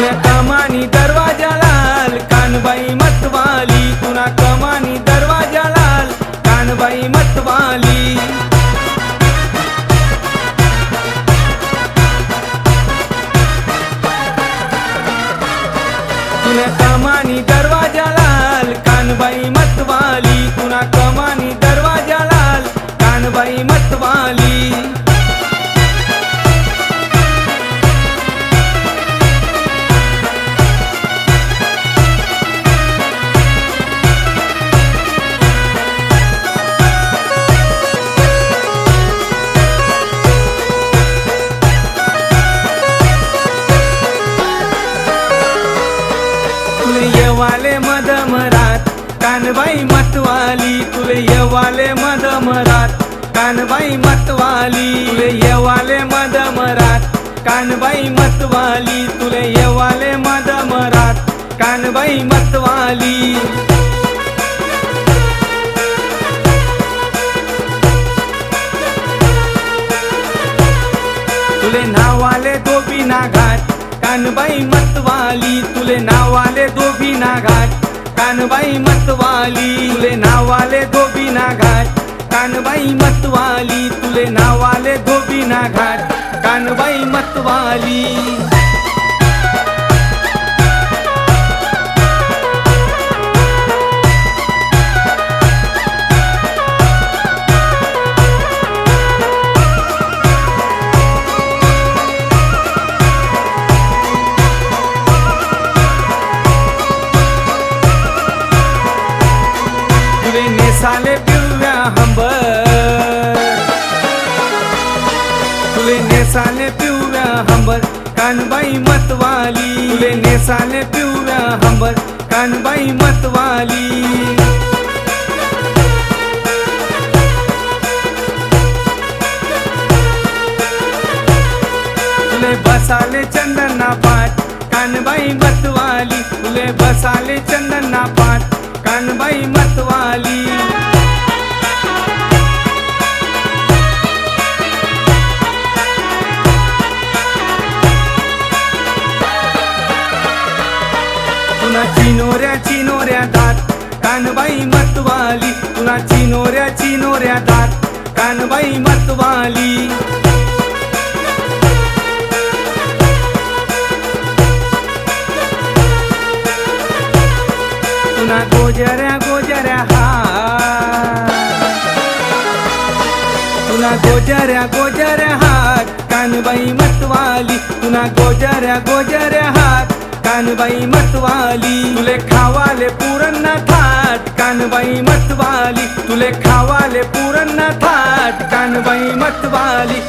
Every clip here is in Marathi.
कुणा कमानी दरवाजा लाल. कानबाई मतवाली कुणा कमानी दरवाजा लाल. कानबाई मतवाली. कुणा कमानी दरवाजा लाल. कानबाई येवाले मदमरात कानबाई मतवाली तुले येवाले मदमरात कानबाई मतवाली तुले येवाले मदमरात कानबाई मतवाली तुले येवाले मदमरात कानबाई मतवाली। तुले नावाले धोबी नागात कानबाई मतवाली तुले नावाले धोबी ना घाट कानबाई मतवाली तुले नावाले धोबी ना घाट कानबाई मतवाली तुले नावाले धोबी ना घाट कानबाई मतवाली. पिवळ्या हंबर तुले नेसाने पिवळ्या हंबर कानबाई मतवाली. तुले नेसाने पिवळ्या हंबर कानबाई मतवाली. तुले बसाले चंदना पाठ कानबाई मतवाली. तुले बसाले चंदना पाठ कानबाई मतवाली. चिनोऱ्या चिनोऱ्या दात. कानबाई मतवाली पुन्हा चिनोऱ्या चिनोऱ्या दात. कानबाई मतवाली. पुन्हा गोजऱ्या गोजऱ्या हात. पुन्हा गोजऱ्या गोजऱ्या हात. कानबाई मतवाली पुन्हा गोजऱ्या गोजऱ्या कानबाई मतवाली तुले खावाले पुरण थाट. कानबाई मतवाली तुले खावाले पुरण थाट. कानबाई मतवाली.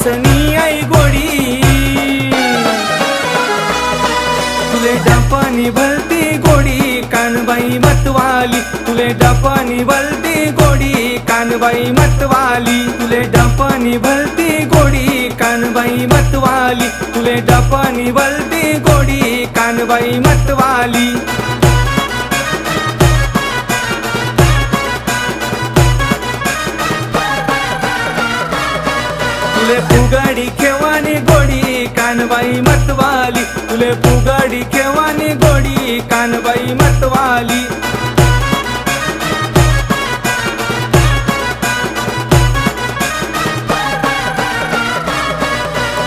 डपसनी आई गोडी. तुले डपानी भलती गोडी कानबाई मतवाली. तुले डपानी भलती गोडी कानबाई मतवाली. तुले डपानी भलती गोडी कानबाई मतवाली. तुले डपानी भलती गोडी कानबाई मतवाली. तुले फुगाडी खेवानी गोडी कानबाई मतवाली. तुले फुगाडी खेवानी गोडी कानबाई मतवाली.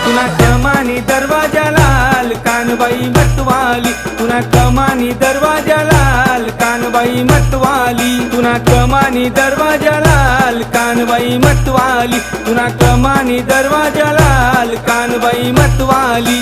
तुला कमानी दरवाजा लाल कानबाई मतवाली. तुला कमानी दरवाजा लाल कानबाई मतवाली. तुला कमानी दरवाजा लाल कानबाई मतवाली तुना कमानी दरवाजा लाल. कानबाई मतवाली.